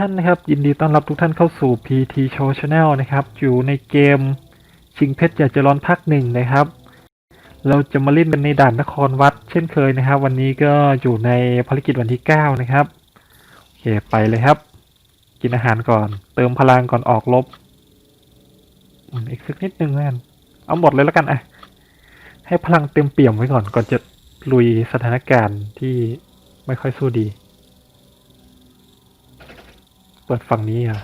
ท่านนะครับยินดีต้อนรับทุกท่านเข้าสู่ PT Show Channel นะครับอยู่ในเกมชิงเพชรอยากจะร้อนภาคหนึ่งนะครับ เราจะมาเล่นกันในด่านนครวัด เช่นเคยนะครับ วันนี้ก็อยู่ในภารกิจวันที่ 9 นะครับโอเคไปเลยครับ กินอาหารก่อน เติมพลังก่อนออกลบอืมอีกสักนิดนึงแล้วกันเอาหมดเลยแล้วกันอะให้พลังเต็มเปี่ยมไว้ก่อนก่อนจะลุยสถานการณ์ที่ไม่ค่อยสู้ดี เปิดฝั่งนี้อะ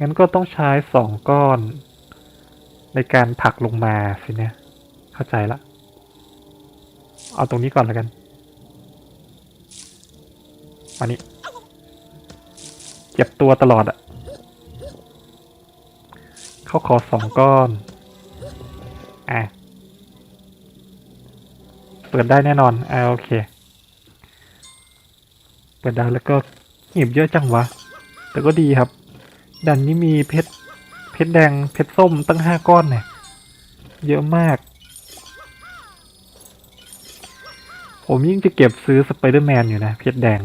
งั้นก็ต้องใช้สองก้อน ในการผลักลงมาสิเนี่ย เข้าใจละ เอาตรงนี้ก่อนแล้วกันมานี่เจ็บตัวตลอดอะเขาขอสองก้อน อะ เปิดได้แน่นอน อ่าโอเค เปิดได้แล้วก็หยิบเยอะจังวะ แต่ก็ดีครับ ดันนี้มีเพชรเพชรแดงเพชรส้มตั้งห้าก้อนเนี่ย เยอะมาก ผมยิ่งจะเก็บซื้อสไปเดอร์แมนอยู่นะ เพชรแดง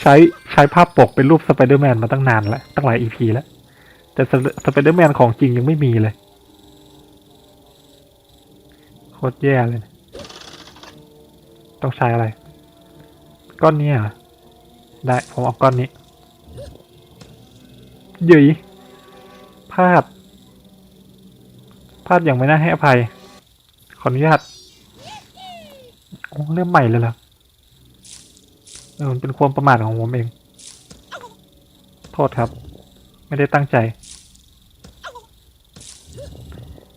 ใช้ใช้ภาพปกเป็นรูปสไปเดอร์แมนมาตั้งนานแล้ว ตั้งหลายอีพีแล้ว แต่สไปเดอร์แมนของจริงยังไม่มีเลยโคตรแย่เลย ต้องใช้อะไร ก้อนนี้เหรอ ได้ ผมเอาก้อนนี้ หยุยพลาด พลาดอย่างไม่น่าให้อภัย ขออนุญาตโอ้เริ่มใหม่เลยเหรอเออมันเป็นความประมาทของผมเอง โทษครับ ไม่ได้ตั้งใจ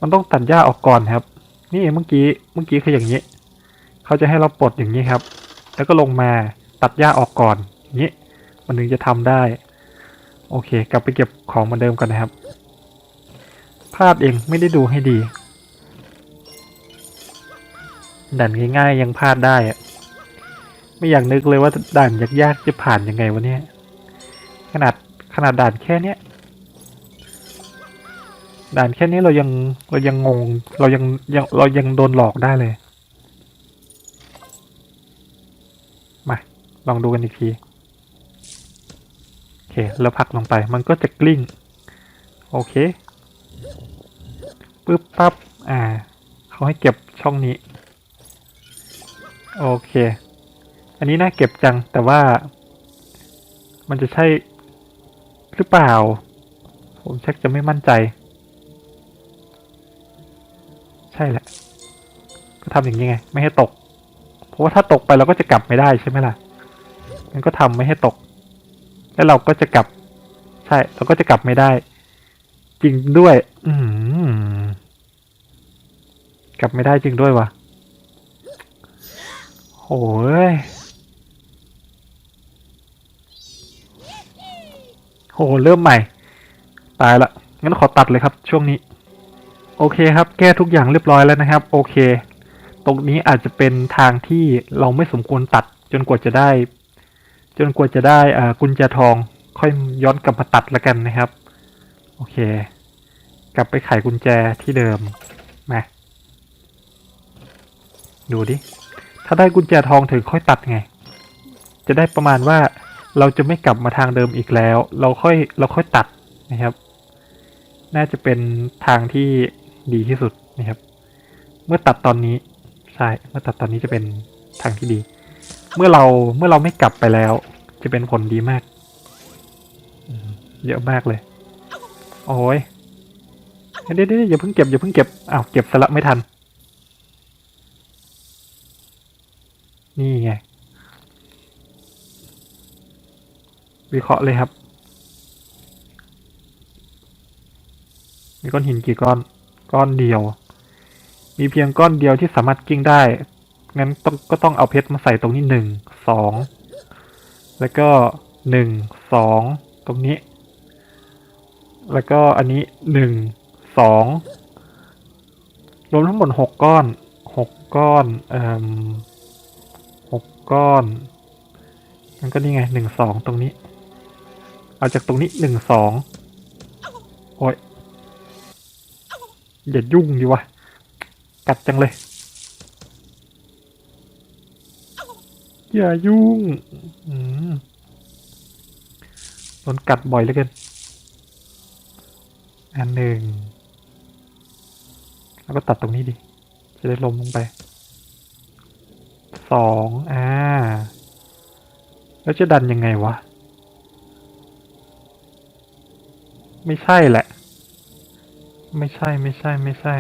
มันต้องตัดหญ้าออกก่อนครับ นี่เมื่อกี้ เมื่อกี้คืออย่างนี้ เขาจะให้เราปลดอย่างนี้ครับ แล้วก็ลงมาตัดหญ้าออกก่อน อย่างนี้ มันถึงจะทำได้ โอเค กลับไปเก็บของเหมือนเดิมกันนะครับ พลาดเองไม่ได้ดูให้ดี ด่านง่ายๆยังพลาดได้อะไม่อยากนึกเลยว่าด่านยากๆจะผ่านยังไงวะเนี่ย ขนาดขนาดด่านแค่เนี้ยด่านแค่นี้เรายังเรายังงง เรายังยังเรายังโดนหลอกได้เลย มา ลองดูกันอีกที แล้วผักลงไปมันก็จะกลิ้ง โอเคปึ๊บปั๊บอ่าเขาให้เก็บช่องนี้ โอเค อันนี้น่าเก็บจังแต่ว่า มันจะใช่หรือเปล่า ผมชักจะไม่มั่นใจ ใช่แหละ ก็ทำอย่างนี้ไง ไม่ให้ตก เพราะว่าถ้าตกไปเราก็จะกลับไม่ได้ใช่ไหมล่ะงั้นก็ทำไม่ให้ตก แล้วเราก็จะกลับ ใช่ เราก็จะกลับไม่ได้ จริงด้วย อืกลับไม่ได้จริงด้วยวะโอ้ยโหเริ่มใหม่ ตายละงั้นขอตัดเลยครับ ช่วงนี้ โอเคครับ แก้ทุกอย่างเรียบร้อยแล้วนะครับ โอเค ตรงนี้อาจจะเป็นทางที่เราไม่สมควรตัดจนกว่าจะได้ จนกว่าจะได้อ่ากุญแจทองค่อยย้อนกลับมาตัดแล้วกันนะครับ โอเค กลับไปไขกุญแจที่เดิมมาดูดิ ถ้าได้กุญแจทองถึงค่อยตัดไง จะได้ประมาณว่าเราจะไม่กลับมาทางเดิมอีกแล้ว เราค่อยเราค่อยตัดนะครับ น่าจะเป็นทางที่ดีที่สุดนะครับ เมื่อตัดตอนนี้ใช่เมื่อตัดตอนนี้จะเป็นทางที่ดี เมื่อเราเมื่อเราไม่กลับไปแล้ว จะเป็นผลดีมาก เยอะมากเลย โอ้ยเดี๋ยวเดี๋ยวอย่าเพิ่งเก็บอย่าเพิ่งเก็บอ้าวเก็บสละไม่ทัน นี่ไง วิเคราะห์เลยครับ มีก้อนหินกี่ก้อน ก้อนเดียว มีเพียงก้อนเดียวที่สามารถกิ้งได้ งั้นต้องก็ต้องเอาเพชรมาใส่ตรงนี้หนึ่งสองแล้วก็หนึ่งสองตรงนี้ แล้วก็อันนี้หนึ่งสองรวมทั้งหมดหกก้อนหกก้อนเอ่อหกก้อนงั้นก็นี่ไงหนึ่งสองตรงนี้ เอาจากตรงนี้หนึ่งสองโอ้ยอย่ายุ่งดิวะกัดจังเลย อย่ายุ่งโดนกัดบ่อยเหลือเกิน อันหนึ่ง แล้วก็ตัดตรงนี้ดิ จะได้ลมลงไป สองอ่า แล้วจะดันยังไงวะ ไม่ใช่แหละ ไม่ใช่ไม่ใช่ไม่ใช่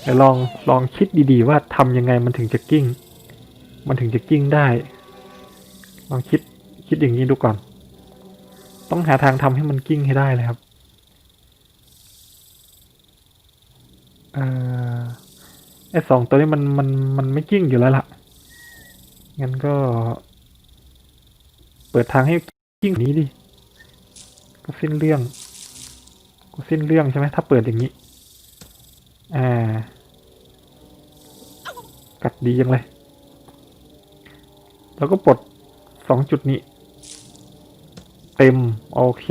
เดี๋ยวลองลองคิดดีๆว่าทำยังไงมันถึงจะกิ้ง มันถึงจะกิ้งได้ ลองคิดคิดอย่างนี้ดูก่อน ต้องหาทางทำให้มันกิ้งให้ได้เลยครับเอ่อไอสองตัวนี้มันมันมันไม่กิ้งอยู่แล้วล่ะ งั้นก็ เปิดทางให้กิ้งกว่านี้ดิ ก็สิ้นเรื่อง ก็สิ้นเรื่องใช่ไหมถ้าเปิดอย่างนี้ อ่า กัดดียังเลย แล้วก็ปลดสองจุดนี้ เต็ม โอเค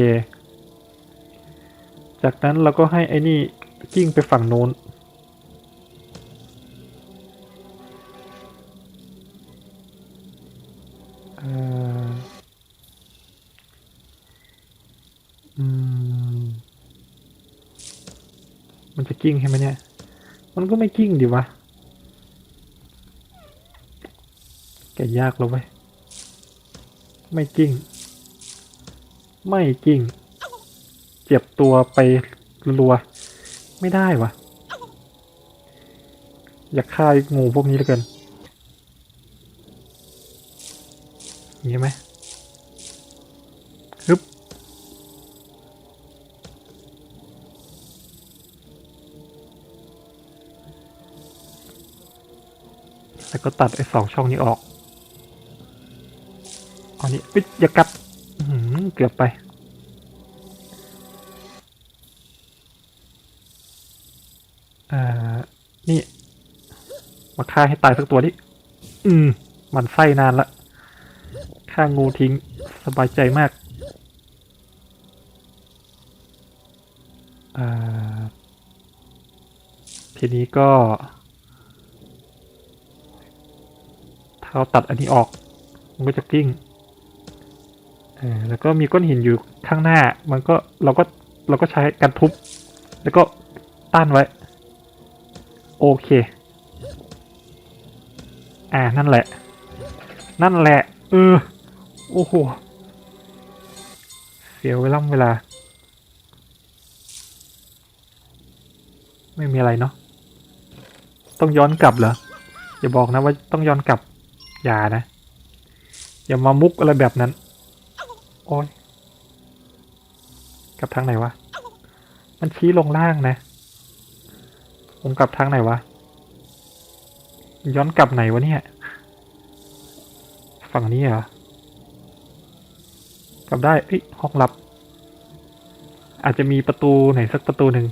จากนั้นเราก็ให้ไอ้นี่กิ้งไปฝั่งโน้นอ่ออืมมันจะกิ้งใช่ไหมเนี่ย มันก็ไม่กิ้งดิวะ แกยากแล้วเว้ย ไม่กิ้งไม่กิ้งเจ็บตัวไปรัว ไม่ได้วะอยากฆ่าไอ้งูพวกนี้เหลือเกินงนี้ไหมฮึบแล้วก็ตัดไอ้สองช่องนี้ออก อนนี้ปิดอย่ากัดเกือบไป อ่า นี่ มาฆ่าให้ตายสักตัวดิ อืม มันไส้นานละ ฆ่างูทิ้งสบายใจมาก อ่า ทีนี้ก็ถ้าเราตัดอันนี้ออก มันก็จะกิ้ง แล้วก็มีก้อนหินอยู่ข้างหน้า มันก็เราก็เราก็ใช้การทุบ แล้วก็ต้านไว้ โอเค อ่านั่นแหละ นั่นแหละ เออ โอ้โห เสียเวลาเวลา ไม่มีอะไรเนาะ ต้องย้อนกลับเหรอ อย่าบอกนะว่าต้องย้อนกลับ อย่านะ อย่ามามุกอะไรแบบนั้น โอ้ยกลับทางไหนวะ มันชี้ลงล่างนะ ผมกลับทางไหนวะ ย้อนกลับไหนวะเนี่ย ฝั่งนี้เหรอ กลับได้เอ้ยห้องลับ อาจจะมีประตูไหนสักประตูหนึ่ง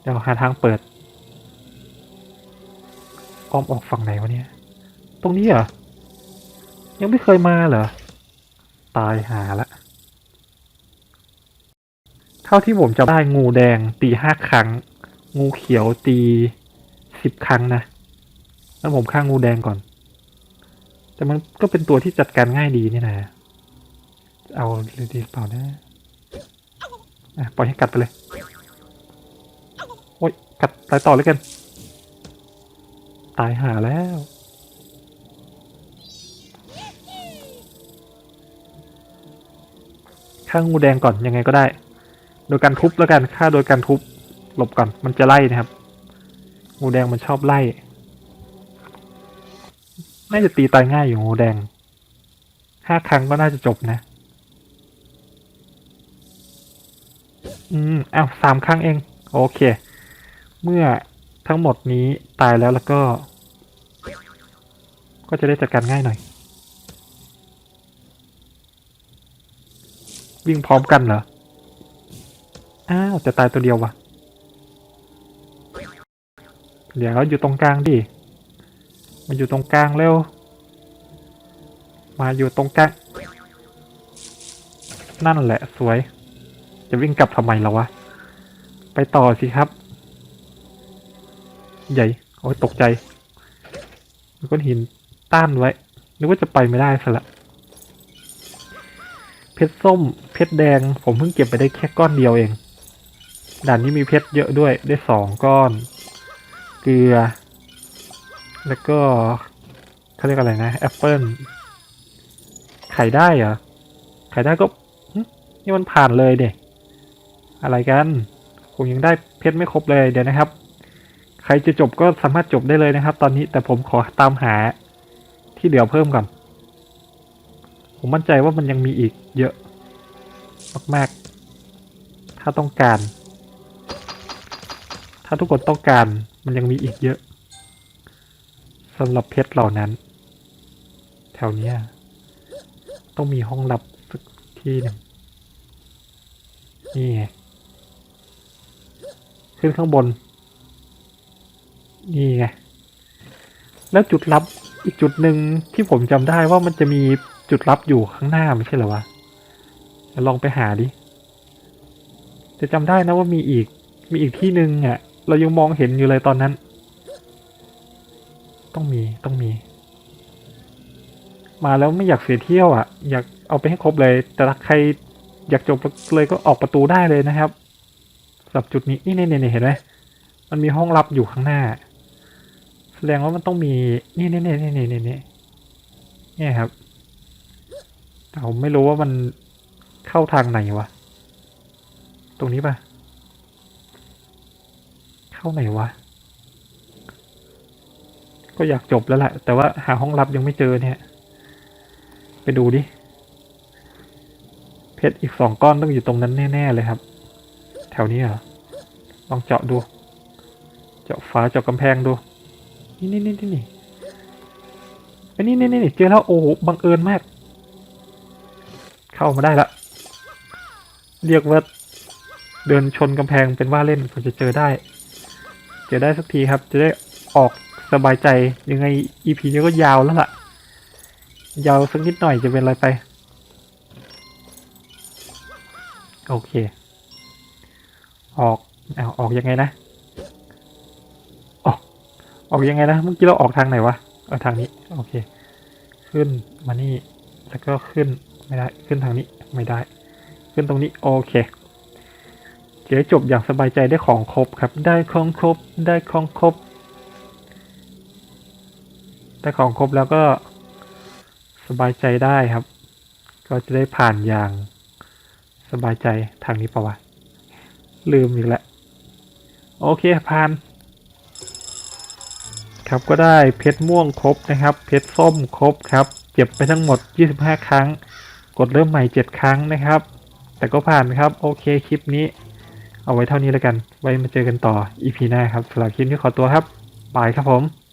เดี๋ยวหาทางเปิด อ้อมออกฝั่งไหนวะเนี่ย ตรงนี้เหรอ ยังไม่เคยมาเหรอ ตายหาละ ท่าที่ผมจำได้งูแดงตีห้าครั้ง งูเขียวตีสิบครั้งนะ แล้วผมฆ่างงูแดงก่อน แต่มันก็เป็นตัวที่จัดการง่ายดีนี่นะเอาเลยดีเปล่านะปล่อยให้กัดไปเลย โอ้ยกัดตายต่อเลยกัน ตายหาแล้วฆ่างงูแดงก่อนยังไงก็ได้ โดยการทุบแล้วกันฆ่าโดยการทุบหลบก่อนมันจะไล่นะครับ งูแดงมันชอบไล่น่าจะตีตายง่ายอยู่งูแดงห้าครั้งก็น่าจะจบนะ อืมอ้าวสามครั้งเอง โอเค เมื่อทั้งหมดนี้ตายแล้วแล้วก็ ก็จะได้จัดการง่ายหน่อย วิ่งพร้อมกันเหรอ อ้าวจะตายตัวเดียววะเดี๋ยวอยู่ตรงกลางดิมาอยู่ตรงกลางเร็ว มาอยู่ตรงกลาง นั่นแหละสวย จะวิ่งกลับทำไมล้ววะ ไปต่อสิครับ ใหญ่ โอ้ยตกใจมีก้อนหินต้านไว้ นึกว่าจะไปไม่ได้ซะละ เพชรส้ม เพชรแดง ผมเพิ่งเก็บไปได้แค่ก้อนเดียวเอง ด่านนี้มีเพชรเยอะด้วยได้สองก้อน เกลือ แล้วก็เขาเรียกอะไรนะแอปเปิลไข่ได้เหรอไข่ได้ก็นี่มันผ่านเลยเด็อะไรกันผมยังได้เพชรไม่ครบเลยเดี๋ยวนะครับ ใครจะจบก็สามารถจบได้เลยนะครับ ตอนนี้แต่ผมขอตามหาที่เหลือเพิ่มก่อน ผมมั่นใจว่ามันยังมีอีกเยอะ มากๆ ถ้าต้องการาทุกคนต้องการมันยังมีอีกเยอะสำหรับเพชรเหล่านั้น แถวเนี้ยต้องมีห้องลับสักที่หนึ่งนี่ไงขึ้นข้างบน นี่ไง แล้วจุดลับอีกจุดหนึ่งที่ผมจำได้ว่ามันจะมีจุดลับอยู่ข้างหน้าไม่ใช่เหรอวะลองไปหาดิ จะจำได้นะว่ามีอีกมีอีกที่หนึ่งอะ เรายังมองเห็นอยู่เลยตอนนั้น ต้องมีต้องมี มาแล้วไม่อยากเสียเที่ยวอะ อยากเอาไปให้ครบเลย แต่ถ้าใครอยากจบเลยก็ออกประตูได้เลยนะครับสำหรับจุดนี้นี่นี่นี่เห็นไหมมันมีห้องลับอยู่ข้างหน้า แสดงว่ามันต้องมีนี่นี่นี่นี่นี่นี่นี่เนี่ยครับแต่ผมไม่รู้ว่ามันเข้าทางไหนวะ ตรงนี้ปะาไหนวะ ก็อยากจบแล้วแหละ แต่ว่าหาห้องลับยังไม่เจอเนี่ย ไปดูดิ เพชรอีกสองก้อนต้องอยู่ตรงนั้นแน่ ๆ เลยครับ แถวนี้เหรอ ลองเจาะดู เจาะฝาเจาะกำแพงดู นี่นี่นี่นี่นี่ไอ้นี่นี่นี่เจอแล้วโอ้โหบังเอิญมาก เข้ามาได้ละ เรียกว่าเดินชนกำแพงเป็นว่าเล่นผมจะเจอได้ เจอได้สักทีครับ จะได้ออกสบายใจยังไง EP นี้ก็ยาวแล้วล่ะ ยาวสักนิดหน่อยจะเป็นอะไรไป โอเค ออกเอาออกยังไงนะ ออก ออกยังไงนะ เมื่อกี้เราออกทางไหนวะเออทางนี้ โอเค ขึ้นมานี่ แล้วก็ขึ้นไม่ได้ ขึ้นทางนี้ไม่ได้ ขึ้นตรงนี้ โอเค เดี๋ยวจบอย่างสบายใจได้ของครบครับ ได้ของครบ ได้ของครบ ได้ของครบแล้วก็สบายใจได้ครับ ก็จะได้ผ่านอย่างสบายใจทางนี้ปะวะ ลืมอีกแล้ว โอเคผ่าน ครับก็ได้เพชรม่วงครบนะครับ เพชรส้มครบครับเก็บไปทั้งหมด 25 ครั้ง กดเริ่มใหม่ 7 ครั้งนะครับ แต่ก็ผ่านครับ โอเคคลิปนี้ เอาไว้เท่านี้แล้วกัน ไว้มาเจอกันต่อ EP หน้าครับสำหรับคลิปนี้ขอตัวครับบายครับผม